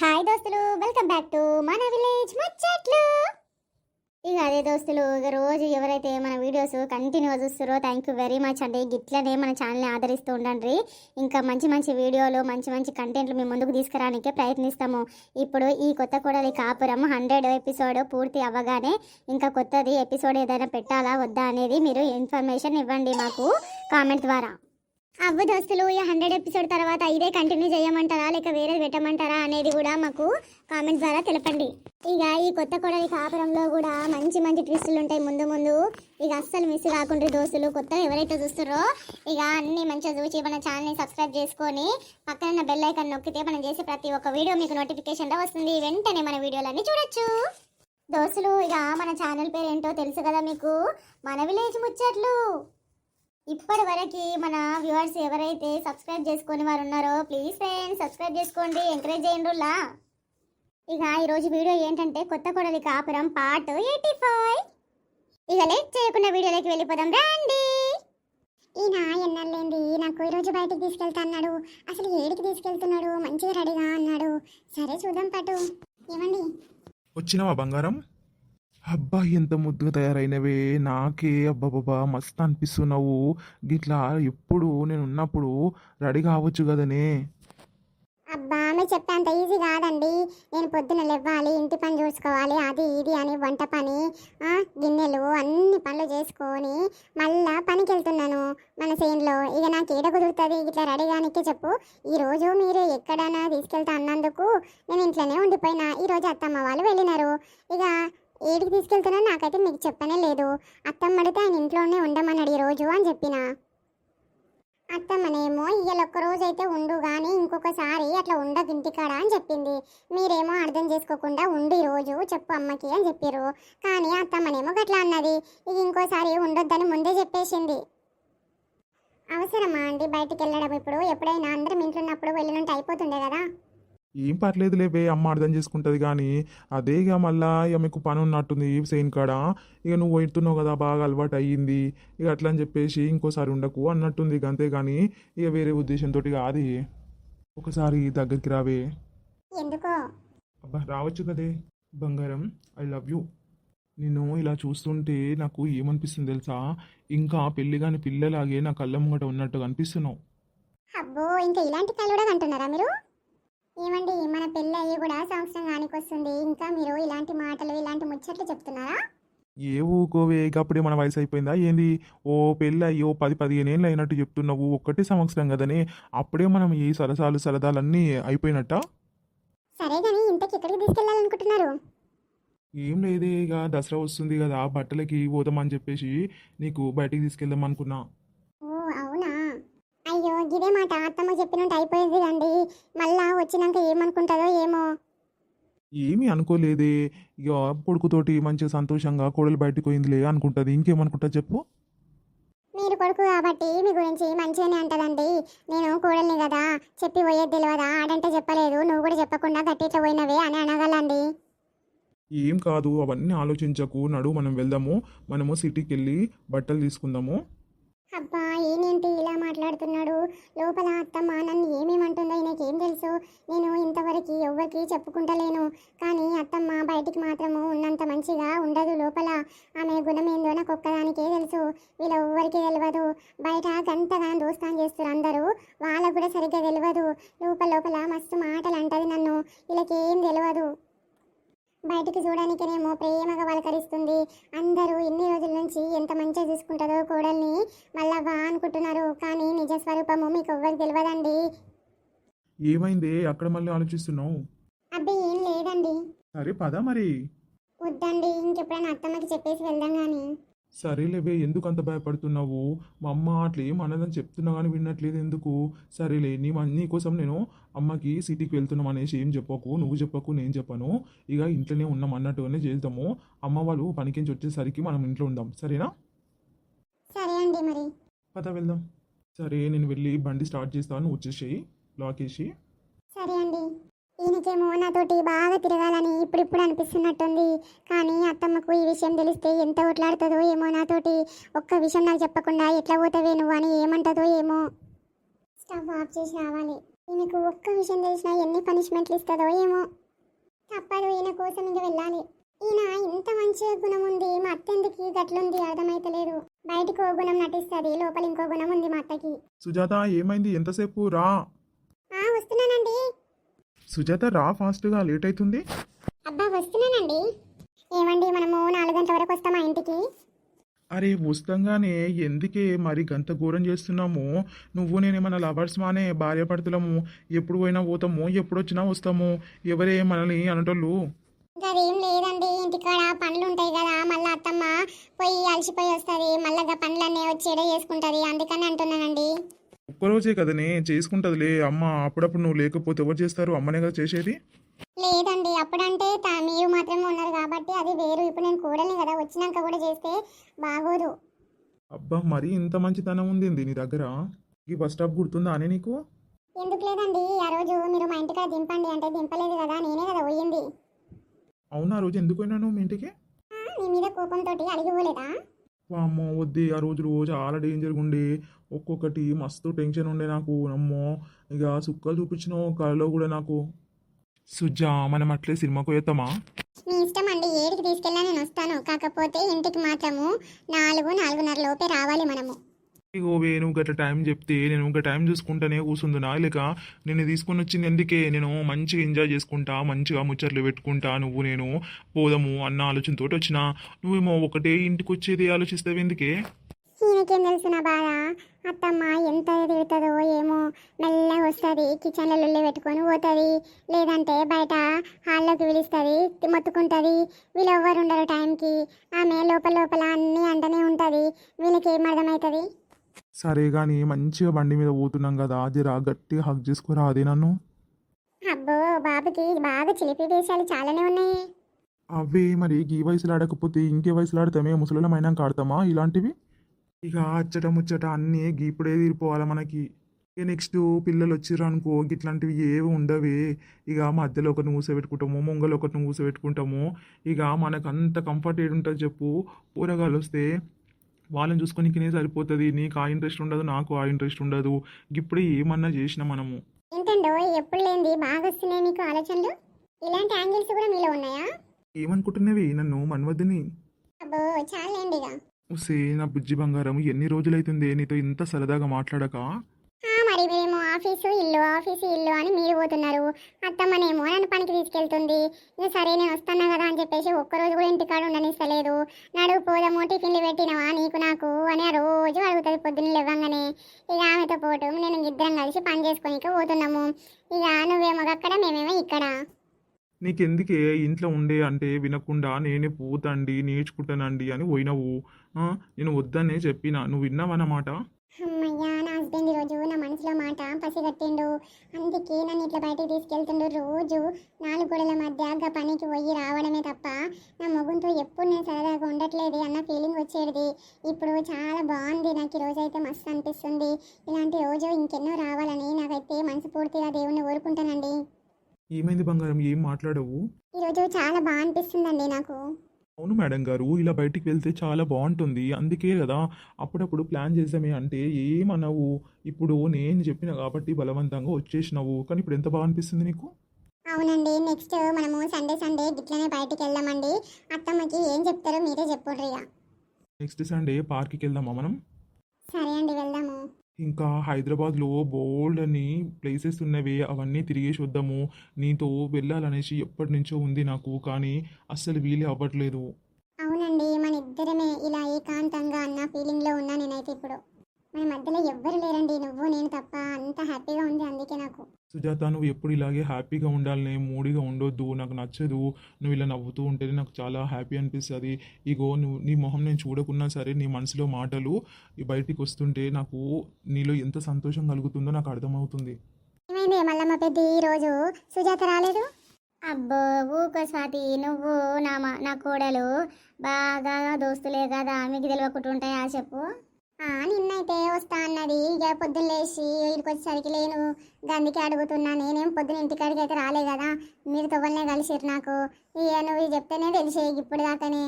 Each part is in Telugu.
హాయ్ దోస్తులు వెల్కమ్ బ్యాక్ టు మన విలేజ్ ముచ్చట్లు. ఇక అదే దోస్తులు ఇక రోజు ఎవరైతే మన వీడియోస్ కంటిన్యూగా చూస్తారో థ్యాంక్ యూ వెరీ మచ్ అండి గిట్లనే మన ఛానల్ని ఆదరిస్తూ ఉండండి. ఇంకా మంచి మంచి వీడియోలు మంచి మంచి కంటెంట్లు మేము ముందుకు తీసుకురానికే ప్రయత్నిస్తాము. ఇప్పుడు ఈ కొత్త కోడలి కాపురం హండ్రెడ్ ఎపిసోడ్ పూర్తి అవ్వగానే ఇంకా కొత్తది ఎపిసోడ్ ఏదైనా పెట్టాలా వద్దా అనేది మీరు ఇన్ఫర్మేషన్ ఇవ్వండి మాకు కామెంట్ ద్వారా. అవ్వ దోస్తులు ఈ హండ్రెడ్ ఎపిసోడ్ తర్వాత ఇదే కంటిన్యూ చేయమంటారా? లేక వేరేది పెట్టమంటారా? అనేది కూడా మాకు కామెంట్ ద్వారా తెలపండి. ఇక ఈ కొత్త కొడలి కాపురంలో కూడా మంచి మంచి ట్విస్టులు ఉంటాయి ముందు ముందు. ఇక అస్సలు మిస్ కాకుండా దోస్తులు. కొత్త ఎవరైతే చూస్తారో ఇక అన్ని మంచిగా చూసి మన ఛానల్ని సబ్స్క్రైబ్ చేసుకొని పక్కన ఉన్న బెల్ ఐకాన్ నొక్కితే మనం చేసే ప్రతి ఒక్క వీడియో మీకు నోటిఫికేషన్లో వస్తుంది. వెంటనే మన వీడియోలన్నీ చూడొచ్చు. దోస్తులు ఇక మన ఛానల్ పేరు ఏంటో తెలుసు కదా మీకు? మన విలేజ్ ముచ్చట్లు. ఇప్పటి వరకు మన వ్యూవర్స్ ఎవరైతే సబ్స్క్రైబ్ చేసుకొని వారు ఉన్నారో ప్లీజ్ ఫ్రెండ్స్ సబ్స్క్రైబ్ చేసుకోండి ఎంకరేజ్ చేయండి ఇక ఈరోజు వీడియో ఏంటంటే కొత్త కొడలి కాపురం పార్ట్ ఎయిటీ ఫైవ్. ఇక లేట్ చేయకుండా వీడియోలోకి వెళ్ళిపోదాం రండి. ఈయన ఎన్నర్లేండి నాకు ఈరోజు బయటికి తీసుకెళ్తా అన్నాడు అసలు ఏడికి తీసుకెళ్తున్నాడు? మంచిగా రెడీగా అన్నాడు సరే చూద్దాం పటు. ఏమండి? వచ్చినావా బంగారం? అబ్బా ఎంత ముద్దుగా తయారైనవే. నాకే అబ్బాబాబా మస్తు అనిపిస్తున్నావు గిట్లా ఎప్పుడు నేను ఉన్నప్పుడు రెడీ కావచ్చు కదనే. అబ్బా మీరు చెప్పేంత ఈజీ కాదండి. నేను పొద్దున లేవ్వాలి ఇంటి పని చూసుకోవాలి అది ఇది అని వంట పని గిన్నెలు అన్ని పనులు చేసుకొని మళ్ళా పనికి వెళ్తున్నాను మన సేన్లో ఇక నాకు ఏడ కుదురుతుంది? ఇట్లా రెడీగానికి చెప్పు. ఈరోజు మీరు ఎక్కడైనా తీసుకెళ్తా అన్నందుకు నేను ఇంట్లోనే ఉండిపోయినా. ఈరోజు అత్తమ్మ వాళ్ళు వెళ్ళినారు. ఇక ఏడికి తీసుకెళ్తానో నాకైతే మీకు చెప్పనే లేదు. అత్తమ్మ అడితే ఆయన ఇంట్లోనే ఉండమన్నాడు ఈ రోజు అని చెప్పిన. అత్తమ్మనేమో ఇవాళ ఒక్క రోజు అయితే ఉండు కానీ ఇంకొకసారి అట్లా ఉండదు ఇంటికాడ అని చెప్పింది. మీరేమో అర్థం చేసుకోకుండా ఉండు ఈరోజు రోజు చెప్పు అమ్మకి అని చెప్పారు కానీ అత్తమ్మనేమో గట్లా అన్నది. ఇది ఇంకోసారి ఉండొద్దని ముందే చెప్పేసింది. అవసరమా అండి బయటికి వెళ్ళడం ఇప్పుడు? ఎప్పుడైనా అందరం ఇంట్లో ఉన్నప్పుడు వెళ్ళినట్టు అయిపోతుండే కదా. ఏం పర్లేదు లేవే అమ్మ అర్థం చేసుకుంటుంది కానీ అదే ఇక మళ్ళా ఇక మీకు పని ఉన్నట్టుంది సెయిన్ కాడ. ఇక నువ్వు వెళ్తున్నావు కదా బాగా అలవాటు అయ్యింది. ఇక అట్లా అని చెప్పేసి ఇంకోసారి ఉండకు అన్నట్టుంది ఇక అంతే కానీ ఇక వేరే ఉద్దేశంతో కాదు. ఒకసారి దగ్గరికి రావే. ఎందుకో? అబ్బా రావచ్చు కదే. బంగారం ఐ లవ్ యూ. నేను ఇలా చూస్తుంటే నాకు ఏమనిపిస్తుంది తెలుసా? ఇంకా పెళ్ళి కాని పిల్లలాగే నా కళ్ళ ముంగట ఉన్నట్టు అనిపిస్తున్నావు. అబ్బో ఇంకా ఇలాంటి కళ్ళు కూడా అంటున్నారా మీరు? ఏమండి మన పెళ్ళి అయ్యి కూడా సంవత్సరం కానికొస్తుంది. ఇంకా మీరు ఇలాంటి మాటలు ఇలాంటి ముచ్చట్లు చెప్తున్నారా? ఏ ఊకోవే అప్పుడే మన వయసు అయిపోయిందా? ఏంది? ఓ పెళ్ళి అయ్యో పది పదిహేను ఏళ్ళు అయినట్టు చెప్తున్నావు. ఒక్కటే సంవత్సరం కదనే. అప్పుడే మనం ఈ సరసాలు సరదాలన్నీ అయిపోయినట్ట? సరే కానీ ఇంతకి ఎక్కడికి తీసుకెళ్ళాలనుకుంటున్నారు? ఏం లేదే ఇక దసరా వస్తుంది కదా బట్టలకి పోదామని చెప్పేసి నీకు బయటికి తీసుకెళ్దాం అనుకున్నా. గిదే మాట. అత్తమ్మ చెప్పినట్టు అయిపోయేది అండి. మళ్ళా వచ్చినాక ఏమనుకుంటుందో ఏమో. ఏమీ అనుకోలేదే. ఇక కొడుకుతోటి మంచిగా సంతోషంగా కోడలు బయటకు పోయిందిలే అనుకుంటుంది. ఇంకేమనుకుంటా చెప్పు. మీరు కొడుకు కాబట్టి మీ గురించి మంచిగానే అంటదండి. నేను కోడల్ని కదా చెప్పి పోయేది తెలియదా ఆడంటే చెప్పలేదు. నువ్వు కూడా చెప్పకుండా గట్టిట్లో పోయినవే అని అనగలండి. ఏం కాదు. అవన్నీ ఆలోచించకు. నడు మనం వెళ్దాము. మనము సిటీకి వెళ్ళి బట్టలు తీసుకుందాము. అబ్బా ఏంటి ఇలా మాట్లాడుతున్నాడు? లోపల అత్తమ్మ నన్ను ఏమేమంటుందో ఈయనకేం తెలుసు? నేను ఇంతవరకు ఎవ్వరికి చెప్పుకుంటలేను. కానీ అత్తమ్మ బయటికి మాత్రము ఉన్నంత మంచిగా ఉండదు లోపల. ఆమె గుణమేందో నాకు ఒక్కదానికే తెలుసు. వీళ్ళ ఎవ్వరికీ తెలియదు బయట గంతగా దోస్తాన్ చేస్తారు అందరూ. వాళ్ళకు కూడా సరిగ్గా తెలియదు లోపల లోపల మస్తు మాటలు అంటది నన్ను. వీళ్ళకేం తెలియదు బయటికి చూడడానికేనేమో ప్రేమగా పలకరిస్తుంది. అందరూ ఇన్ని రోజుల నుంచి ఎంత మంచిగా చూసుకుంటుందో కోడల్ని మళ్ళా వా అనుకుంటున్నారు. కానీ నిజ స్వరూపము మీకు ఎవ్వరికి తెలియదండి ఏమైంది? అక్కడ మళ్ళీ ఆలోచిస్తున్నావు? అబ్బే ఏం లేదండి. సరే పద మరి. వద్దండి ఇంకెప్పుడైనా అత్తమ్మకి చెప్పేసి వెళ్దాం కానీ సరేలేవే ఎందుకు అంత భయపడుతున్నావు? మా అమ్మ అట్లా ఏం అనదని చెప్తున్నా కానీ వినట్లేదు ఎందుకు? సరేలే నీ మ- నీ కోసం నేను అమ్మకి సిటీకి వెళ్తున్నాం అనేసి ఏం చెప్పకు నువ్వు చెప్పకు నేను చెప్పను. ఇక ఇంట్లోనే ఉన్నాం అన్నట్టుగానే చేద్దాము. అమ్మ వాళ్ళు పనికించి వచ్చేసరికి మనం ఇంట్లో ఉందాం. సరేనా? సరే అండి మరి. పద వెళ్దాం. సరే నేను వెళ్ళి బండి స్టార్ట్ చేస్తాను. వచ్చేసేయి లాక్ వేసి సరే అండి. ఈయనకేమో నాతోటి బాగా తిరగాలని ఇప్పుడిప్పుడు అనిపిస్తున్నట్టుంది. కానీ అత్తమ్మకు ఈ విషయం తెలిస్తే ఎంత కొట్లాడుతుందో ఏమో నాతోటి. ఒక్క విషయం నాకు చెప్పకుండా ఎట్లా పోతావే నువ్వు అని ఏమంటుందో ఏమో. స్టవ్ ఆఫ్ చేసి రావాలి. ఈయనకు ఒక్క విషయం తెలిసినా ఎన్ని పనిష్మెంట్లు ఇస్తుందో ఏమో. తప్పదు ఈయన కోసం ఇంక వెళ్ళాలి. ఈయన ఇంత మంచి గుణం ఉంది. మా అత్త ఎందుకు గట్లుంది అర్థమైతలేదు. బయటకు ఓ గుణం నటిస్తుంది లోపల ఇంకో గుణం ఉంది మా అత్తకి. సుజాత ఏమైంది? ఎంతసేపు? రా. వస్తున్నానండి. సుజాత రా ఫాస్ట్గా లేట్ అవుతుంది అబ్బా వస్తున్నానండి. ఏమండి మనము నాలుగు గంటల వరకు వస్తామా ఇంటికి? అరే వస్తాగానే. ఎందుకే మరి గంత ఘోరం చేస్తున్నాము? నువ్వు నేనేమన్నా లవర్స్ మానే భార్య భర్తలము ఎప్పుడు పోయినా పోతాము ఎప్పుడు వచ్చినా వస్తాము. ఎవరే మనల్ని అనటోళ్ళు? అదేం లేదండి. ఇంటికాడ పనులు ఉంటాయి కదా మళ్ళీ అత్తమ్మ పోయి అలసిపోయి వస్తుంది. మళ్ళీ పనులన్నీ వచ్చి ఎడ చేసుకుంటుంది? అందుకని అంటున్నానండి. ఒక్కరోజే కదనే చేసుకుంటదిలే. అమ్మ అప్పుడప్పుడు నువ్వు లేకపోతే ఎవరు చేస్తారు? అమ్మనే కదా చేసేది? లేదండి. అప్పుడంటే తా- మీరు మాత్రమే ఉన్నారు కాబట్టి అది వేరు. ఇప్పుడు నేను కూడని కదా. వచ్చినాక కూడా చేస్తే బాగోదు. అబ్బా మరి ఇంత మంచితనం ఉంది నీ దగ్గర? ఈ బస్ స్టాప్ గుర్తుందా అనే నీకు? ఎందుకు లేదండి. ఆ రోజు మీరు మా ఇంటికాడ దింపండి. అంటే దింపలేదు కదా. నేనే కదా పోయింది. అవునా? ఆ రోజు ఎందుకు పోయినా నువ్వు మీ ఇంటికి? ఆ, నీ మీద కోపంతో అడిగి పోలేదా? అమ్మో వద్ది. ఆ రోజు రోజు చాలా డేంజర్గా ఉండే. ఒక్కొక్కటి మస్తు టెన్షన్ ఉండే నాకు అమ్మో. ఇక సుక్కలు చూపించిన కళలో కూడా నాకు సుజ్జా మనం అట్లే సినిమాకు పోయేద్దామా మీ ఇష్టం అండి ఏడికి తీసుకెళ్ళా నేను వస్తాను. కాకపోతే ఇంటికి మాత్రము నాలుగు నాలుగున్నర లోపే రావాలి మనము. ఇగో వే నువ్వు గట్ల టైం చెప్తే నేను ఇంకా టైం చూసుకుంటానే కూర్చుందునా లేక నేను తీసుకొని వచ్చింది ఎందుకే? నేను మంచిగా ఎంజాయ్ చేసుకుంటా మంచిగా ముచ్చట్లు పెట్టుకుంటా. నువ్వు నేను పోదాము అన్న ఆలోచనతోటి వచ్చిన. నువ్వేమో ఒకటే ఇంటికి వచ్చేది ఆలోచిస్తావు ఎందుకే ఈయనకేం తెలుసు నా బాధ? అత్తమ్మ ఎంత తిడుతుందో ఏమో మెల్లగా వస్తుంది కిచెన్లో లొల్లి పెట్టుకొని పోతుంది. లేదంటే బయట హాల్లోకి పిలుస్తుంది మొత్తుకుంటుంది వీళ్ళు ఎవ్వరు ఉండరు టైంకి. ఆమె లోపల లోపల అన్నీ అంటనే ఉంటుంది. వీళ్ళకి ఏం అర్థమవుతుంది సరే కానీ మంచిగా బండి మీద పోతున్నాం కదా జరా గట్టిగా హక్ చేసుకోరా అదే నన్ను. అబ్బో బాబుకి బాగా చిలిపి వేషాలు చాలానే ఉన్నాయి. అవే మరి ఈ వయసులో ఆడకపోతే ఇంకే వయసులో ఆడతామే ముసలిమైనాక ఆడతామా ఇలాంటివి? ఇక అచ్చట ముచ్చట అన్నీ ఇప్పుడే తీరిపోవాలి మనకి. ఇక నెక్స్ట్ పిల్లలు వచ్చిర్రు అనుకో ఇట్లాంటివి ఏవి ఉండవే. ఇక మధ్యలో ఒకరిని కూసబెట్టుకుంటాము ముంగలో ఒకరిని కూసబెట్టుకుంటాము ఇక మనకు అంత కంఫర్ట్ ఏడు ఉంటుంది చెప్పు. కూరగాయలు వస్తే వాళ్ళని చూసుకొనికినే సరిపోతుంది. నీకు ఆ ఇంట్రెస్ట్ ఉండదు నాకు ఆ ఇంట్రెస్ట్ ఉండదు. ఇప్పుడే ఏమన్నా చేసినా మనము. ఏంటండో ఎప్పుడు లేనిది బాగా వస్తున్నాయి మీకు ఆలోచనలు? ఇలాంటి యాంగిల్స్ కూడా మీలో ఉన్నాయా? ఏమనుకుంటున్నవి నన్ను మన్వద్దని అబ్బో ఉసే నా బుజ్జి బంగారం ఎన్ని రోజులైతుంది నీతో ఇంత సరదాగా మాట్లాడక? మరి మేము ఆఫీసు ఇల్లు ఆఫీసు ఇల్లు అని మీరు పోతున్నారు. అత్తమ్మనేమో నన్ను పనికి తీసుకెళ్తుంది. ఇక సరే నేను వస్తున్నా కదా అని చెప్పేసి ఒక్కరోజు కూడా ఇంటికాడ ఉండనిస్తలేదు. నడువు పోదాము టిఫిన్లు పెట్టినవా నీకు నాకు అని ఆ రోజు అడుగుతుంది పొద్దున్న లేవంగానే. ఇక ఆమెతో పోటు నేను ఇద్దరం కలిసి పని చేసుకొని పోతున్నాము. ఇక నువ్వేమో అక్కడ మేమేమో ఇక్కడ. నీకెందుకే ఇంట్లో ఉండే అంటే వినకుండా నేనే పోతండి నేర్చుకుంటానండి అని పోయినావు. నేను వద్దనే చెప్పిన. నువ్వు విన్నావన్నమాట అమ్మయ్యా నా హస్బెండ్ ఈరోజు నా మనసులో మాట పసిగట్టిండు అందుకే నన్ను ఇట్లా బయటికి తీసుకెళ్తుండు. రోజు నాలుగు గోడల మధ్య గా పనికి పోయి రావడమే తప్ప నా మొగుంతో ఎప్పుడు నేను సరదాగా ఉండట్లేదు అన్న ఫీలింగ్ వచ్చేది. ఇప్పుడు చాలా బాగుంది. నాకు ఈ రోజు అయితే మస్తు అనిపిస్తుంది. ఇలాంటి రోజు ఇంకెన్నో రావాలని నాకైతే మనసు పూర్తిగా దేవుణ్ణి కోరుకుంటానండి. ఏమైంది బంగారం? ఏం మాట్లాడవు? ఈరోజు చాలా బాగా అనిపిస్తుందండి నాకు. అవును మేడం గారు ఇలా బయటికి వెళ్తే చాలా బాగుంటుంది. అందుకే కదా అప్పుడప్పుడు ప్లాన్ చేసామే అంటే ఏమన్నావు ఇప్పుడు నేను చెప్పిన కాబట్టి బలవంతంగా వచ్చేసినావు. కానీ ఇప్పుడు ఎంత బాగా అనిపిస్తుంది నీకు? అవునండి. నెక్స్ట్ మనము సండే సండే గిట్లనే బయటికి వెళ్దామండి. అత్తమ్మకి ఏం చెప్తారో మీరే ఇక నెక్స్ట్ సండే పార్క్కి వెళ్దామా మనం? సరే అండి వెళ్దాము. ఇంకా హైదరాబాద్లో బోల్డ్ అని ప్లేసెస్ ఉన్నవి అవన్నీ తిరిగేసి వద్దాము. నీతో వెళ్ళాలనేసి ఎప్పటి నుంచో ఉంది నాకు కానీ అస్సలు వీలే అవ్వట్లేదు. అవునండి మన ఇద్దరమే ఇలా ఏకాంతంగా అన్న ఫీలింగ్లో ఉన్నా నేనైతే ఇప్పుడు. మన మధ్యలో ఎవ్వరు లేరండి. నువ్వు నేను తప్ప అంత హ్యాపీగా ఉంది అందుకే నాకు. సుజాత నువ్వు ఎప్పుడు ఇలాగే హ్యాపీగా ఉండాలని మూడీగా ఉండొద్దు నాకు నచ్చదు. నువ్వు ఇలా నవ్వుతూ ఉంటేనే నాకు చాలా హ్యాపీ అనిపిస్తుంది. ఇగో నువ్వు నీ మొహం నేను చూడకున్నా సరే నీ మనసులో మాటలు బయటికి వస్తుంటే నాకు నీలో ఎంత సంతోషం కలుగుతుందో నాకు అర్థమవుతుంది. ఏమైంది? పెద్ద సుజాత రాలేదు? అబ్బో ఊకో స్వాతి. నువ్వు నా నా కోడలు బాగా దోస్తులే కదా. మీకు తెలియకుంటుంటాయా చెప్పు. నిన్నైతే వస్తా అన్నది. ఇక పొద్దున్న లేచి ఇక్కడికి వచ్చేసరికి లేను. గందికి అడుగుతున్నా. నేనేం పొద్దున ఇంటికాడికి అయితే రాలే కదా. మీరు తొవ్వలనే కలిసిరు నాకు. ఇక నువ్వు చెప్తేనే తెలిసే ఇప్పుడు దాకానే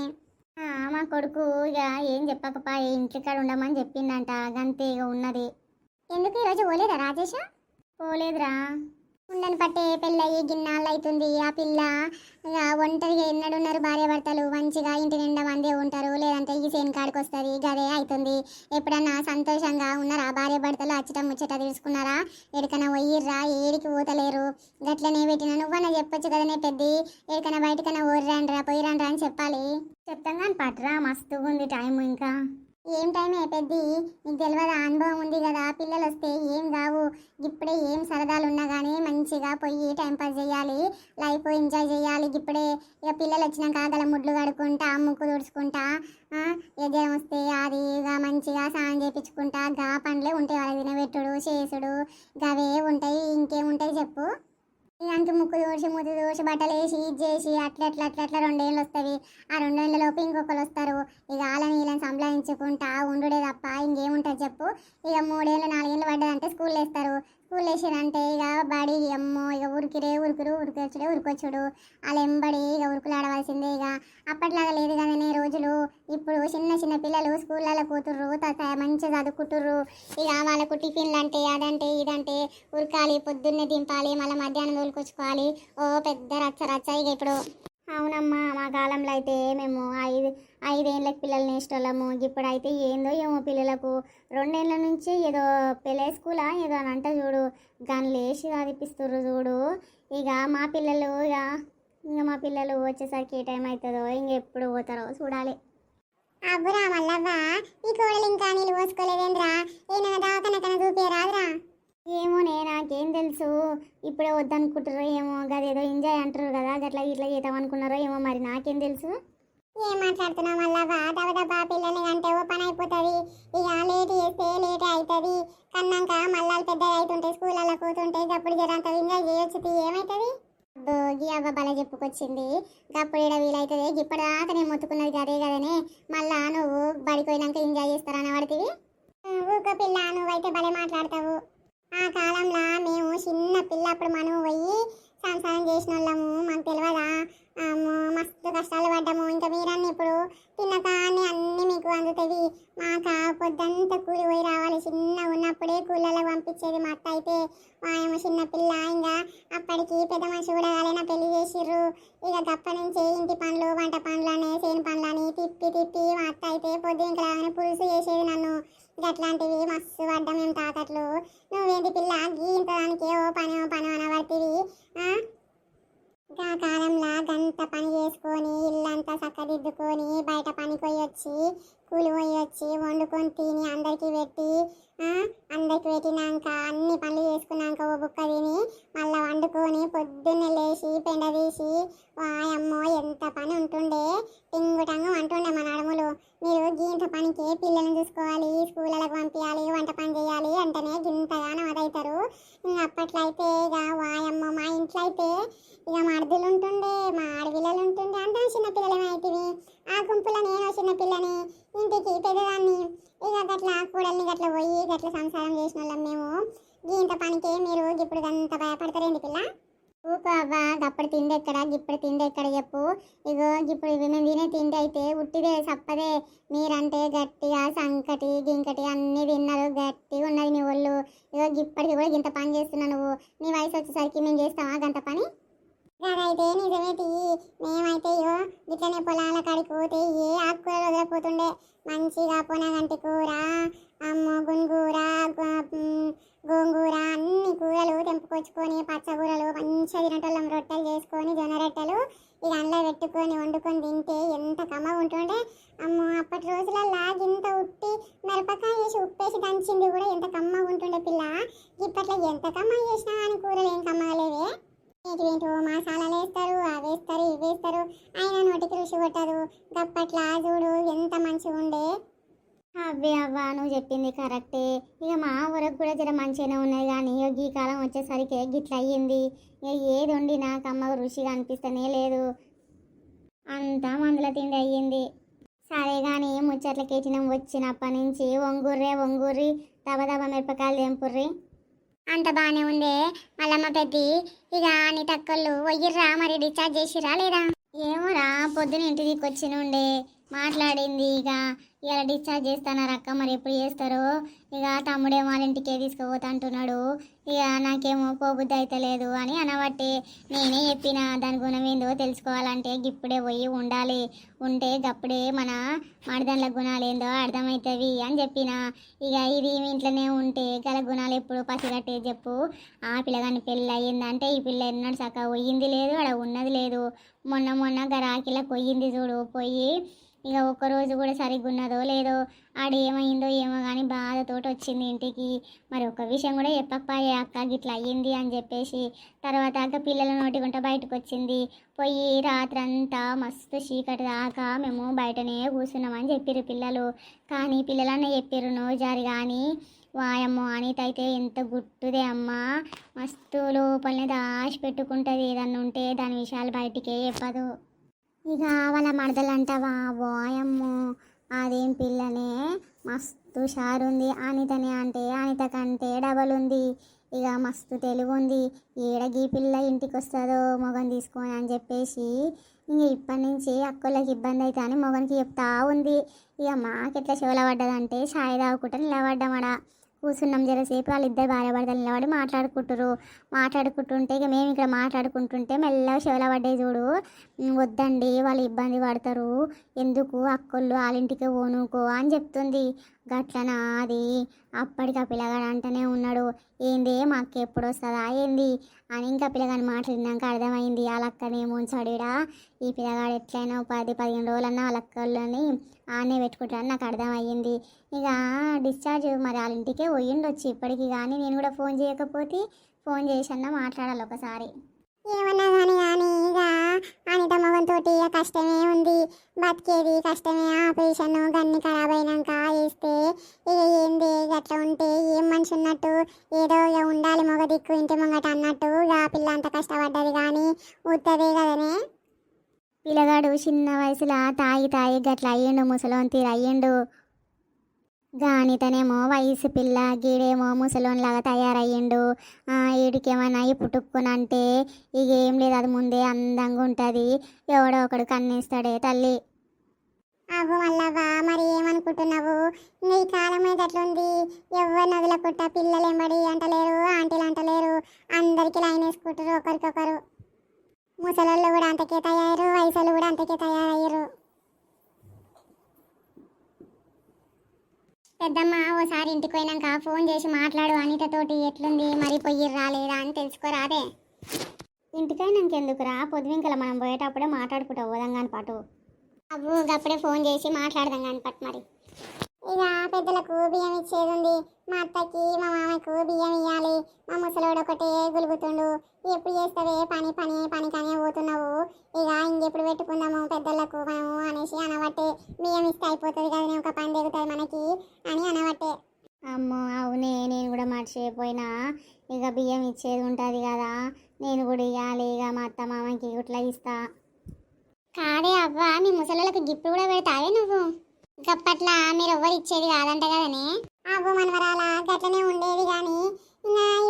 మా కొడుకు ఇక ఏం చెప్పకపా ఇంటికాడ ఉండమని చెప్పిందంట గంతే ఇక ఉన్నది. ఎందుకు ఈరోజు పోలేదా రాజేష్? పోలేదురా. ఉండని పట్టే పెళ్ళయ్యి గిన్నాళ్ళు ఆ పిల్ల ఒంటరిగా ఎన్నడున్నారు భార్య భర్తలు మంచిగా ఇంటి నిండా మందే ఉంటారు. లేదంటే ఈ సేన్ కాడికి వస్తుంది గదే అవుతుంది ఎప్పుడన్నా సంతోషంగా ఉన్నారా? భార్య భర్తలు అచ్చట ముచ్చట తీసుకున్నారా? ఎడికన్నా పోయిర్రా? ఏడికి పోతలేరు? గట్లనే పెట్టిన నువ్వన్నా చెప్పొచ్చు కదనే పెద్ది. ఎడికన్నా బయటకన్నా ఓర్రాండ్రా పోయిరాండ్రా అని చెప్పాలి. చెప్తాం కానీ పట్రా. మస్తుగా ఉంది టైం ఇంకా. ఏం టైం అయిపోద్ది నీకు తెలియదా అనుభవం ఉంది కదా. పిల్లలు వస్తే ఏం కావు ఇప్పుడే ఏం సరదాలు ఉన్నా కానీ మంచిగా పోయి టైం పాస్ చేయాలి. లైఫ్ ఎంజాయ్ చేయాలి. ఇప్పుడే ఇక పిల్లలు వచ్చినాక గల ముడ్లు కడుక్కుంటా ముక్కు తుడుచుకుంటా ఆ, వస్తే అది ఇక మంచిగా స్నానం చేయించుకుంటా గా పండ్లే ఉంటాయి వాళ్ళ తినబెట్టుడు చేసుడు. గవే ఉంటాయి. ఇంకేముంటాయి చెప్పు? ఇలాంటి ముక్కు దోసి ముద్దు దోసి బట్టలు వేసి ఇది చేసి అట్లా అట్లా అట్లా అట్లా రెండేళ్ళు వస్తుంది. ఆ రెండేళ్ళ లోపు ఇంకొకరు వస్తారు. ఇక వాళ్ళని వీళ్ళని సంపాదించుకుంటా ఉండుడే తప్ప ఇంకేముంటుంది చెప్పు. ఇక మూడేళ్ళు నాలుగేళ్ళు పడ్డదంటే స్కూల్ వేస్తారు. స్కూల్ వేసారంటే ఇక బడి అమ్మో ఇక ఉరికిరే ఉరుకురు ఉరికొచ్చుడే ఉరికొచ్చుడు వాళ్ళు ఎంబడి ఇక ఉరుకులాడవలసిందే ఇక. అప్పట్లాగా లేదు కదనే రోజులు. ఇప్పుడు చిన్న చిన్న పిల్లలు స్కూళ్ళలో కూతుర్రు మంచిగా చదువుకుంటుర్రు. ఇక వాళ్ళకు టిఫిన్లు అంటే అదంటే ఇదంటే ఉరకాలి పొద్దున్నే దింపాలి మళ్ళీ మధ్యాహ్నం తోలుకొచ్చుకోవాలి ఓ పెద్ద రచ్చ రచ్చ ఇక ఇప్పుడు అవునమ్మా మా కాలంలో అయితే మేము ఐదు ఐదేళ్ళకి పిల్లల్ని నేసేటోళ్ళము ఇప్పుడు అయితే ఏందో ఏమో పిల్లలకు. రెండేళ్ళ నుంచి ఏదో పెళ్ళే స్కూలా ఏదో అని అంట చూడు. దాన్ని లేచి చదివిపిస్తుర్రు చూడు. ఇక మా పిల్లలు ఇక ఇంకా మా పిల్లలు వచ్చేసరికి ఏ టైం అవుతుందో ఇంక ఎప్పుడు పోతారో చూడాలి. అబ్బురా మల్లవ్వ ఈ కోడలు ఇంకా నీళ్ళు పోసుకోలేదేంద్రా? ఏమైనా దాకనకన చూపిరాదురా ఏమోనే నాకేం తెలుసు. ఇప్పుడే వద్దనుకుంటారో ఏమో గదేదో ఎంజాయ్ అంటారు కదా గట్లా ఇట్లా చేద్దాం అనుకున్నారో ఏమో మరి నాకేం తెలుసు. ఏం మాట్లాడుతున్నావు మళ్ళా దబ దబా పిల్లల్ని అంటే ఓ పని అయిపోతుంది. ఇక లేట్ చేస్తే లేట్ అవుతుంది కన్నాక మళ్ళా పెద్దగా అవుతుంటే స్కూళ్ళలో కూతుంటే అప్పుడు జరంత ఎంజాయ్ చేయొచ్చు ఏమవుతుంది భోగి అవ్వ బల చెప్పుకొచ్చింది. గప్పుడు ఈడ వీలైతుంది ఇప్పటిదాకా నేను మొత్తుకున్నది గదే కదనే మళ్ళా నువ్వు బడికి పోయినాక ఎంజాయ్ చేస్తారని పడుతుంది ఊక పిల్ల నువ్వైతే భలే మాట్లాడతావు. ఆ కాలంలో మేము చిన్న పిల్లప్పుడు మనం పోయి సంసారం చేసిన వాళ్ళము మాకు తెలియదా మస్తు కష్టాలు పడ్డాము. ఇంకా మీరన్నీ ఇప్పుడు తిన్నకాన్ని అన్నీ మీకు అందుతుంది. మాకు పొద్దంతా కూలి పోయి రావాలి. చిన్న ఉన్నప్పుడే కూలలో పంపించేది మా అత్త అయితే. మేము చిన్న పిల్ల. ఇంకా అప్పటికి పెద్ద మనిషి కూడా కాలేనా పెళ్ళి చేసిర్రు. ఇక గప్ప నుంచి ఇంటి పనులు వంట పనులని చేను పనులని తిప్పి తిప్పి మా అత్త అయితే పొద్దున రాగానే పులుసు చేసేది నన్ను గట్లాంటివి మస్తు పడ్డా మేము తాకట్లు నువ్వేంటి పిల్ల గీంత దానికి ఓ పని ఓ పని అనబడితివి గా కాలంలో గంట పని చేసుకొని ఇల్లంతా బయట పనికి పోయి వచ్చి కూలి పోయి వచ్చి వండుకొని తిని అందరికి పెట్టి అందరికి పెట్టినాక అన్ని పనులు చేసుకున్నాక ఓ బుక్క తిని మళ్ళీ వండుకొని పొద్దున్నే లేచి పెండ తీసి వాయమ్మో ఎంత పని ఉంటుండే టింగుటంగు అంటుండే మన అడుములు మీరు గీంత పనికి పిల్లల్ని చూసుకోవాలి? స్కూళ్ళకి పంపించాలి వంట పని చేయాలి అంటేనే గింతగానో అదవుతారు ఇంకా అప్పట్లో అయితే ఇక వాయమ్మ మా ఇంట్లో అయితే ఇక మడదులు ఉంటుండే మా ఆడపిల్లలు ఉంటుండే అంతా చిన్న పిల్లలమైతివి ఆ గుంపులో నేను చిన్నపిల్లని ఇంటికి పెద్దదాన్ని. ఇక అట్లా కూడల్ని గట్ల పోయి గట్ల సంసారం చేసిన వాళ్ళం మేము ఇంత పనికి మీరు ఇప్పుడు అంత భయపడతారేంటి పిల్ల? ఊకో అవ్వా గప్పుడు తిండి ఎక్కడ? ఇప్పుడు తిండి ఎక్కడ చెప్పు. ఇగో ఇప్పుడు మేము తినే తిండి అయితే ఉట్టిదే సప్పదే. మీరంటే గట్టిగా సంకటి గింకటి అన్నీ తిన్నారు గట్టిగా ఉన్నది నీ ఒళ్ళు. ఇగో ఇప్పటికి కూడా ఇంత పని చేస్తున్నా నువ్వు. నీ వయసు వచ్చేసరికి మేము చేస్తావా గంత పని? అదైతే నిజమేటి? మేమైతే ఇగో ఇట్లనే పొలాల కాడికి పోతే ఏ ఆకుకూరలు వదిలిపోతుండే. మంచిగా పొనగంటి కూర అమ్మో గుంగూర గోంగూర అన్ని కూరలు తెంపుకొచ్చుకొని పచ్చకూరలు మంచిగా తినటోళ్ళం రొట్టెలు చేసుకొని జొన్న రొట్టెలు ఇక అందులో పెట్టుకొని వండుకొని తింటే ఎంత కమ్మ ఉంటుండే. అమ్మో అప్పటి రోజులల్లా ఇంత ఉట్టి మిరపకాయ వేసి ఉప్పేసి దంచింది కూడా ఎంత కమ్మ ఉంటుండే పిల్ల. ఇప్పట్లో ఎంత కమ్మ చేసినా అని కూరలు ఏం కమ్మలేవే ఏంటివేంటో మసాలాలు వేస్తారు అవి వేస్తారు ఇవి వేస్తారు. అయినా నోటికి రుచి కొట్టదు. గప్పట్లా చూడు ఎంత మంచిగా ఉండే. అవే అవ్వా నువ్వు చెప్పింది కరెక్టే. ఇక మా వరకు కూడా జర మంచిగానే ఉన్నాయి కానీ ఇక ఈ కాలం వచ్చేసరికి గిట్ల అయ్యింది. ఇక ఏది వండినా కమ్మ రుచిగా అనిపిస్తేనే లేదు. అంతా మందుల తిండి అయ్యింది. సరే కానీ ముచ్చట్ల కేటినం వచ్చినప్పటి నుంచి ఒంగూర్రే ఒంగూర్రి దబ దబ మిరపకాయలు తెంపుర్రి. అంత బాగానే ఉందే మళ్ళమ్మ పెద్ది. ఇక నీ తక్కువలు వయ్యిర్రా మరి డిశ్చార్జ్ చేసిరా లేదా? ఏమోరా పొద్దున ఇంటి దిక్కొచ్చిన ఉండే. మాట్లాడింది ఇక. ఇలా డిశ్చార్జ్ చేస్తున్నారు అక్క మరి ఎప్పుడు చేస్తారు? ఇక తమ్ముడే వాళ్ళ ఇంటికే తీసుకుపోతా అంటున్నాడు. ఇక నాకేమో పోబుద్ధి అయితే లేదు అని అనబట్టి నేనే చెప్పిన దాని గుణం ఏందో తెలుసుకోవాలంటే ఇప్పుడే పోయి ఉండాలి. ఉంటే గప్పుడే మన మడదన్ల గుణాలు ఏందో అర్థమవుతుంది అని చెప్పిన. ఇక ఇది ఇంట్లోనే ఉంటే గల గుణాలు ఎప్పుడు పసిగట్టే చెప్పు. ఆ పిల్లగాని పెళ్ళి అయ్యిందంటే ఈ పిల్ల ఎన్నడు చక్కగా పోయింది లేదు అక్కడ ఉన్నది లేదు. మొన్న మొన్న గరాకిలా పొయ్యింది చూడు పొయ్యి ఇక ఒక్కరోజు కూడా సరిగ్గా ఉన్నది లేదో ఆడేమైందో ఏమో కానీ బాధతోటి వచ్చింది ఇంటికి. మరి ఒక విషయం కూడా చెప్పకపోయే అక్క గిట్లా అయ్యింది అని చెప్పేసి. తర్వాత అక్క పిల్లల నోటి గుంట బయటకు వచ్చింది పోయి రాత్రంతా మస్తు చీకటి దాకా మేము బయటనే కూర్చున్నామని చెప్పిరు పిల్లలు. కానీ పిల్లలన్న చెప్పిరు నో జారి కానీ వాయమ్మో అనిత అయితే ఎంత గుట్టుదే అమ్మా. మస్తు లోపలనే దాచి పెట్టుకుంటుంది ఏదన్నా ఉంటే దాని విషయాలు బయటికే చెప్పదు. ఇక వాళ్ళ మడదలంటావా వాయమ్మో. అదేం పిల్లనే మస్తు షారుంది. అనితనే అంటే అనిత కంటే డబల్ ఉంది ఇక మస్తు తెలుగు ఉంది ఏడగి పిల్ల ఇంటికి వస్తుందో మొగం తీసుకొని అని చెప్పేసి ఇంక ఇప్పటి నుంచి అక్కలకి ఇబ్బంది అవుతా అని మొగనికి చెప్తా ఉంది. ఇక మాకెట్లా చెవుల పడ్డదంటే ఛాయ్ తాగుకుంటా నిలబడ్డమడా. కూర్చున్నాం జరసేపు వాళ్ళిద్దరు భార్య భర్తలు నిలబడి మాట్లాడుకుంటారు మాట్లాడుకుంటుంటే ఇక మేము ఇక్కడ మాట్లాడుకుంటుంటే మెల్లగా శివల పడ్డాయి చూడు. వద్దండి వాళ్ళు ఇబ్బంది పడతారు. ఎందుకు అక్కర్లు వాళ్ళ ఇంటికి పోనుకో అని చెప్తుంది. గట్లనా అది? అప్పటికి ఆ పిల్లగాడు అంటనే ఉన్నాడు. ఏంది మాకు ఎప్పుడు వస్తుందా ఏంది? అని ఇంకా పిల్లగాని మాట్లాడినాక అర్థమైంది. వాళ్ళ అక్కనేమో ఉంచాడుడా ఈ పిల్లగాడు ఎట్లయినా పది పదిహేను రోజులన్నా వాళ్ళ ఆనే పెట్టుకుంటాడని నాకు అర్థమయ్యింది. ఇక డిశ్చార్జ్ మరి వాళ్ళ ఇంటికే పోయిండొచ్చు ఇప్పటికి కానీ నేను కూడా ఫోన్ చేయకపోతే ఫోన్ చేసన్నా మాట్లాడాలి ఒకసారి. ఏమన్నా కానీ కానీ ఇక అనిత మగంతో కష్టమే ఉంది. బతికేది కష్టమే. ఆపరేషన్ గన్ని ఖరాబ్ అయినాక వేస్తే ఇక ఏంది? అట్లా ఉంటే ఏం మనిషి ఉన్నట్టు? ఏదో ఇక ఉండాలి మగ దిక్కు ఇంటి ముంగట అన్నట్టు ఆ పిల్ల అంత కష్టపడ్డది కానీ ఉత్తదే కదనే? పిల్లగాడు చిన్న వయసులో తాగి తాగి గట్లా అయ్యిండు ముసలోని తీరు అయ్యిండు. గానితనేమో వయసు పిల్ల గీడేమో ముసలోన్లాగా తయారయ్యిండు. వీడికేమన్నా ఈ పుట్టుక్కునంటే ఇక ఏం లేదు అది ముందే అందంగా ఉంటుంది. ఎవడో ఒకడు కన్నేస్తాడే తల్లి. అవు మల్లవ్వా మరి ఏమనుకుంటున్నావు? నీ కాలం మీద అట్లుంది ఎవరు నదుల పుట్ట పిల్లలు ఎంబడి అంటలేరు ఆంటీలు అంటలేరు. అందరికీ లైన్ వేసుకుంటారు ఒకరికొకరు. ముసలోళ్ళు కూడా అంతకే తయారు వయసులు కూడా అంతకే తయారయ్యారు. పెద్దమ్మ ఓసారి ఇంటికి పోయినాక ఫోన్ చేసి మాట్లాడు. అనితతోటి ఎట్లుంది మరి పొయ్యి రాలేదా అని తెలుసుకోరాదే. ఇంటికైనాక ఎందుకురా పొద్దువింకల మనం పోయేటప్పుడే మాట్లాడుకుంటా పోదాం కానీ పాటు. అవ్వు అప్పుడే ఫోన్ చేసి మాట్లాడదాం కానీ పట్టు మరి. ఇక పెద్దలకు బియ్యం ఇచ్చేది ఉంది. మా అత్తకి మా మామకు బియ్యం ఇవ్వాలి మా ముసలోడు ఒకటే గులుగుతుండు. ఎప్పుడు చేస్తావే? పని పని పని కానీ పోతున్నావు. ఇక ఇంకెప్పుడు పెట్టుకుందాము పెద్దలకు మనము అనేసి అనబట్టే బియ్యం ఇస్తే అయిపోతుంది కదా ఒక పని దిగుతుంది మనకి అని అనబట్టే. అమ్మో అవునే నేను కూడా మర్చిపోయినా. ఇక బియ్యం ఇచ్చేది ఉంటుంది కదా నేను కూడా ఇవ్వాలి ఇక మా అత్త మామకి ఇట్లా ఇస్తా. కాదే అవ్వ మీ ముసలిలకు గిఫ్ట్ కూడా పెడతావే నువ్వు? గప్పట్లా మీరు ఎవ్వరు ఇచ్చేది కాదంట కదనే. అవ్వ మనవరాల గట్లనే ఉండేది కానీ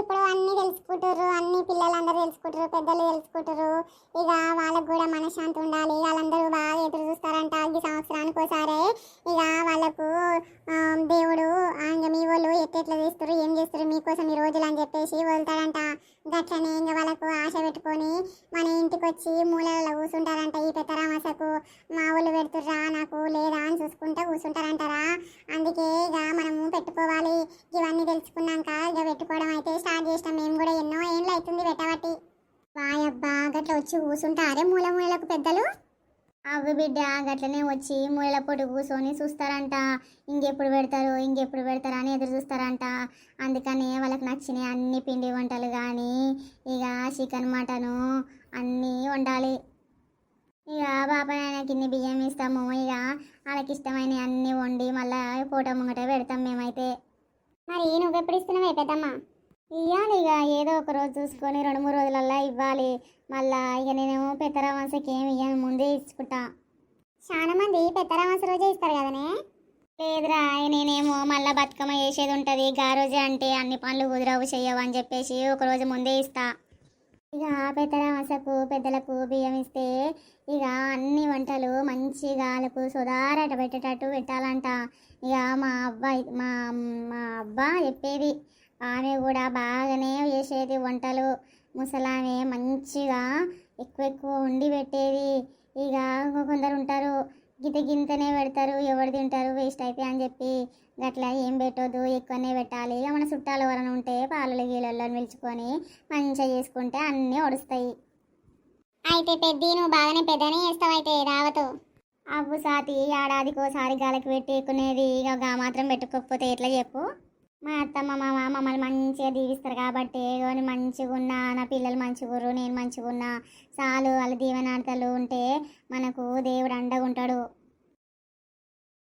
ఇప్పుడు అన్నీ తెలుసుకుంటారు అన్ని పిల్లలందరూ తెలుసుకుంటారు పెద్దలు తెలుసుకుంటారు ఇక వాళ్ళకు కూడా మనశ్శాంతి ఉండాలి. వాళ్ళందరూ బాగా ఎదురు చూస్తారంట ఈ సంవత్సరానికి ఒకసారి ఇక వాళ్ళకు దేవుడు ఆ, ఇంక మీ వాళ్ళు ఎట్లెట్లా చేస్తారు ఏం చేస్తారు మీకోసం ఈ రోజులు అని చెప్పేసి వెళ్తారంట గట్లనే ఇంకా వాళ్ళకు ఆశ పెట్టుకొని మన ఇంటికి వచ్చి మూలలో కూర్చుంటారంట ఈ పెద్దరామాసకు మా వాళ్ళు పెడుతుర్రా నాకు లేదా అని చూసుకుంటూ కూర్చుంటారంటారా అందుకే ఇక మనము పెట్టుకోవాలి. ఇవన్నీ తెలుసుకున్నాక ఇక పెట్టుకోవడం అయితే స్టార్ట్ చేస్తాం మేము కూడా ఎన్నో ఏళ్ళు అవుతుంది పెట్టబట్టి వాయబ్బా గట్ల వచ్చి కూర్చుంటారే మూల మూలకు పెద్దలు? అవి బిడ్డ గట్లనే వచ్చి మూల పొడి కూర్చొని చూస్తారంట. ఇంకెప్పుడు పెడతారు ఇంకెప్పుడు పెడతారు అని ఎదురు చూస్తారంట. అందుకనే వాళ్ళకి నచ్చినాయి అన్ని పిండి వంటలు కానీ ఇక చికెన్ మటను అన్నీ వండాలి. ఇక బాబాయ్ ఆయనకి ఇన్ని బియ్యం ఇస్తాము. ఇక వాళ్ళకి ఇష్టమైన అన్నీ వండి మళ్ళీ ఫోటో ముంగట పెడతాం మేమైతే. మరి నువ్వు ఎప్పుడు ఇస్తున్నావే పెద్దమ్మ? ఇవ్వాలి ఇక ఏదో ఒక రోజు చూసుకొని రెండు మూడు రోజులల్లో ఇవ్వాలి. మళ్ళా ఇక నేనేమో పెద్దరామాసకి ఏమి ఇవ్వను ముందే ఇచ్చుకుంటా. చాలా మంది పెద్దరామాస రోజే ఇస్తారు కదనే? లేదురా నేనేమో మళ్ళీ బతుకమ్మ చేసేది ఉంటుంది. గా రోజే అంటే అన్ని పనులు కుదరవు చెయ్యవు అని చెప్పేసి ఒక రోజు ముందే ఇస్తా. ఇక పెద్దరామసకు పెద్దలకు బియ్యం ఇస్తే ఇక అన్ని వంటలు మంచిగా వాళ్ళకు సుధారట పెట్టేటట్టు పెట్టాలంట. ఇక మా అబ్బాయి మా మా అబ్బా చెప్పేది ఆమె కూడా బాగానే చేసేది వంటలు. ముసలామె మంచిగా ఎక్కువ ఎక్కువ వండి పెట్టేది. ఇక కొందరు ఉంటారు గిత గింతనే పెడతారు ఎవరు తింటారు వేస్ట్ అయితే అని చెప్పి గట్లా ఏం పెట్టొద్దు ఎక్కువనే పెట్టాలి. ఇక మన చుట్టాలు ఎవరైనా ఉంటే పాలలు గీలల్లో పిలుచుకొని మంచిగా చేసుకుంటే అన్నీ ఒడుస్తాయి. అయితే పెద్ద నువ్వు బాగానే పెద్దనే చేస్తావు అయితే రావతో. అవ్వు సాతి ఏడాదికోసారి గాలికి పెట్టుకునేది ఇక మాత్రం పెట్టుకోకపోతే ఎట్లా చెప్పు? మా అత్తమ్మ మామ మమ్మల్ని మంచిగా దీవిస్తారు కాబట్టి కానీ మంచిగా ఉన్నా నా పిల్లలు మంచిగా నేను మంచిగా ఉన్నా. చాలు వాళ్ళ దీవెనార్థాలు ఉంటే మనకు దేవుడు అండగా ఉంటాడు